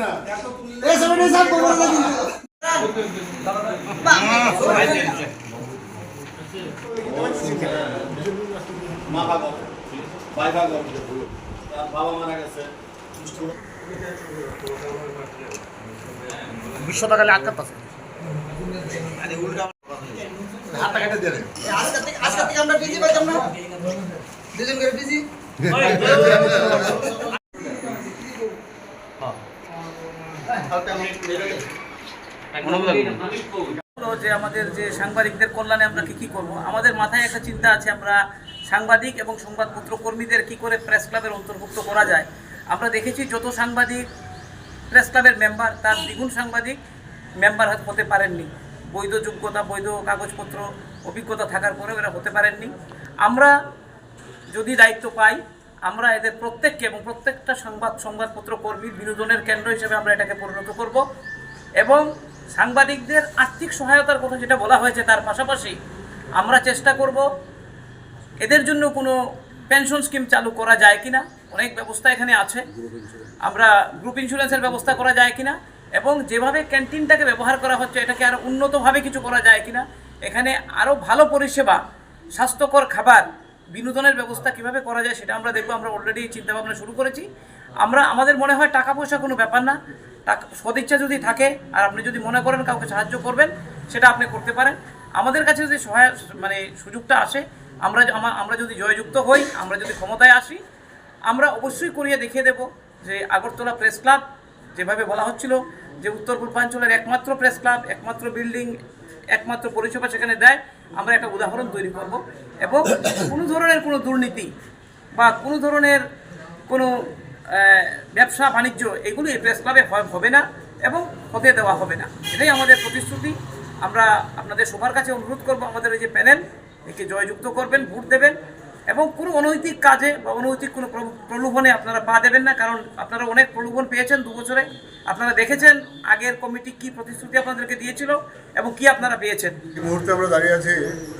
না এই মারা গেছে বিশ টাকা আটকাত আছে হাতটা কেটে আজকে আজকে থেকে আমরা বিজি পাইতাম না দুজন করে বিজি যে আমাদের যে সাংবাদিকদের কল্যাণে আমরা কি কি করব? আমাদের মাথায় একটা চিন্তা আছে, আমরা সাংবাদিক এবং সংবাদপত্র কর্মীদের কি করে প্রেস ক্লাবের অন্তর্ভুক্ত করা যায়? আমরা দেখেছি যত সাংবাদিক, প্রেস ক্লাবের মেম্বার, তার দ্বিগুণ সাংবাদিক মেম্বার হতে পারেননি। বৈধ যোগ্যতা, বৈধ কাগজপত্র, অভিজ্ঞতা থাকার পরেও এরা হতে পারেননি। আমরা যদি দায়িত্ব পাই আমরা এদের প্রত্যেককে এবং প্রত্যেকটা সংবাদ সংবাদপত্র কর্মীর বিনোদনের কেন্দ্র হিসেবে আমরা এটাকে পরিণত করব। এবং সাংবাদিকদের আর্থিক সহায়তার কথা যেটা বলা হয়েছে, তার পাশাপাশি আমরা চেষ্টা করব এদের জন্য কোনো পেনশন স্কিম চালু করা যায় কিনা। অনেক ব্যবস্থা এখানে আছে। আমরা গ্রুপ ইন্স্যুরেন্সের ব্যবস্থা করা যায় কিনা এবং যেভাবে ক্যান্টিনটাকে ব্যবহার করা হচ্ছে, এটাকে আরও উন্নতভাবে কিছু করা যায় কিনা। এখানে আরও ভালো পরিষেবা, স্বাস্থ্যকর খাবার বিনোদনের ব্যবস্থা কীভাবে করা যায় সেটা আমরা দেখব। আমরা অলরেডি চিন্তাভাবনা শুরু করেছি। আমরা, আমাদের মনে হয় টাকা পয়সা কোনো ব্যাপার না। সদিচ্ছা যদি থাকে, আর আপনি যদি মনে করেন কাউকে সাহায্য করবেন, সেটা আপনি করতে পারেন। আমাদের কাছে যদি সহায় মানে সুযোগটা আসে, আমরা আমরা যদি জয়যুক্ত হই, আমরা যদি ক্ষমতায় আসি, আমরা অবশ্যই করিয়ে দেখিয়ে দেব যে আগরতলা প্রেস ক্লাব, যেভাবে বলা হচ্ছিল, যে উত্তর পূর্বাঞ্চলের একমাত্র প্রেস ক্লাব, একমাত্র বিল্ডিং, একমাত্র পরিষেবা সেখানে দেয়। আমরা একটা উদাহরণ তৈরি করব। এবং কোনো ধরনের কোনো দুর্নীতি বা কোনো ধরনের কোনো ব্যবসা বাণিজ্য, এগুলি এই প্রেস ক্লাবে হবে না এবং হতে দেওয়া হবে না। এটাই আমাদের প্রতিশ্রুতি। আমরা আপনাদের সবার কাছে অনুরোধ করব আমাদের এই যে প্যানেল, একে জয়যুক্ত করবেন, ভোট দেবেন। এবং কোনো অনৈতিক কাজে বা অনৈতিক কোনো প্রলোভনে আপনারা পা দেবেন না, কারণ আপনারা অনেক প্রলোভন পেয়েছেন দু বছরে। আপনারা দেখেছেন আগের কমিটি কি প্রতিশ্রুতি আপনাদেরকে দিয়েছিল এবং কি আপনারা পেয়েছেন। এই মুহূর্তে আমরা দাঁড়িয়ে আছি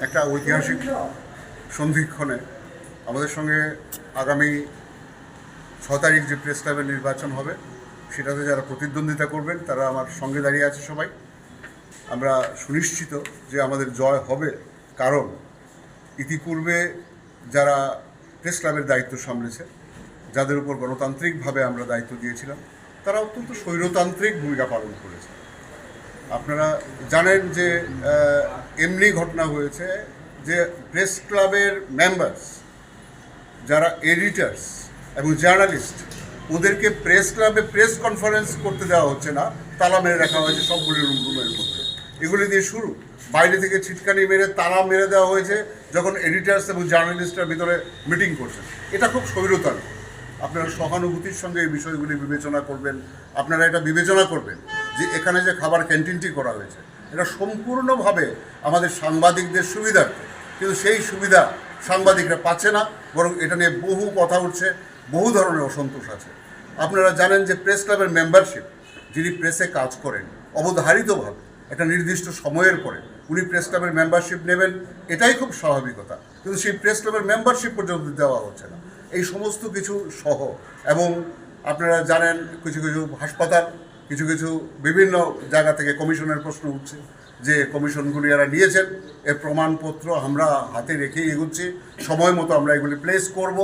একটা ঐতিহাসিক সন্ধিক্ষণে। আমাদের সঙ্গে আগামী ছ তারিখ যে প্রেস ক্লাবের নির্বাচন হবে, সেটাতে যারা প্রতিদ্বন্দ্বিতা করবেন, তারা আমার সঙ্গে দাঁড়িয়ে আছে সবাই। আমরা সুনিশ্চিত যে আমাদের জয় হবে, কারণ ইতিপূর্বে যারা প্রেস ক্লাবের দায়িত্ব সামলেছে, যাদের উপর গণতান্ত্রিকভাবে আমরা দায়িত্ব দিয়েছিলাম, তারা অত্যন্ত স্বৈরতান্ত্রিক ভূমিকা পালন করেছে। আপনারা জানেন যে এমনি ঘটনা হয়েছে যে প্রেস ক্লাবের মেম্বার্স যারা এডিটার্স এবং জার্নালিস্ট ওদেরকে প্রেস ক্লাবে প্রেস কনফারেন্স করতে দেওয়া হচ্ছে না, তালা মেরে রাখা হয়েছে সবগুলি রুম রুমের মধ্যে এগুলি দিয়ে শুরু। বাইরে থেকে ছিটকানি মেরে তারা মেরে দেওয়া হয়েছে যখন এডিটার্স এবং জার্নালিস্টরা ভিতরে মিটিং করছেন। এটা খুব স্বৈরতার। আপনারা সহানুভূতির সঙ্গে এই বিষয়গুলি বিবেচনা করবেন। আপনারা এটা বিবেচনা করবেন যে এখানে যে খাবার ক্যান্টিনটি করা হয়েছে, এটা সম্পূর্ণভাবে আমাদের সাংবাদিকদের সুবিধার্থে। কিন্তু সেই সুবিধা সাংবাদিকরা পাচ্ছে না, বরং এটা নিয়ে বহু কথা উঠছে, বহু ধরনের অসন্তোষ আছে। আপনারা জানেন যে প্রেস ক্লাবের মেম্বারশিপ যিনি প্রেসে কাজ করেন, অবধারিতভাবে একটা নির্দিষ্ট সময়ের পরে উনি প্রেস ক্লাবের মেম্বারশিপ নেবেন, এটাই খুব স্বাভাবিকতা। কিন্তু সেই প্রেস ক্লাবের মেম্বারশিপ পর্যন্ত দেওয়া হচ্ছে না। এই সমস্ত কিছু সহ এবং আপনারা জানেন কিছু কিছু হাসপাতাল, কিছু কিছু বিভিন্ন জায়গা থেকে কমিশনের প্রশ্ন উঠছে যে কমিশনগুলি এরা নিয়েছেন, এর প্রমাণপত্র আমরা হাতে রেখে এগুচ্ছি, সময় মতো আমরা এগুলি প্লেস করব।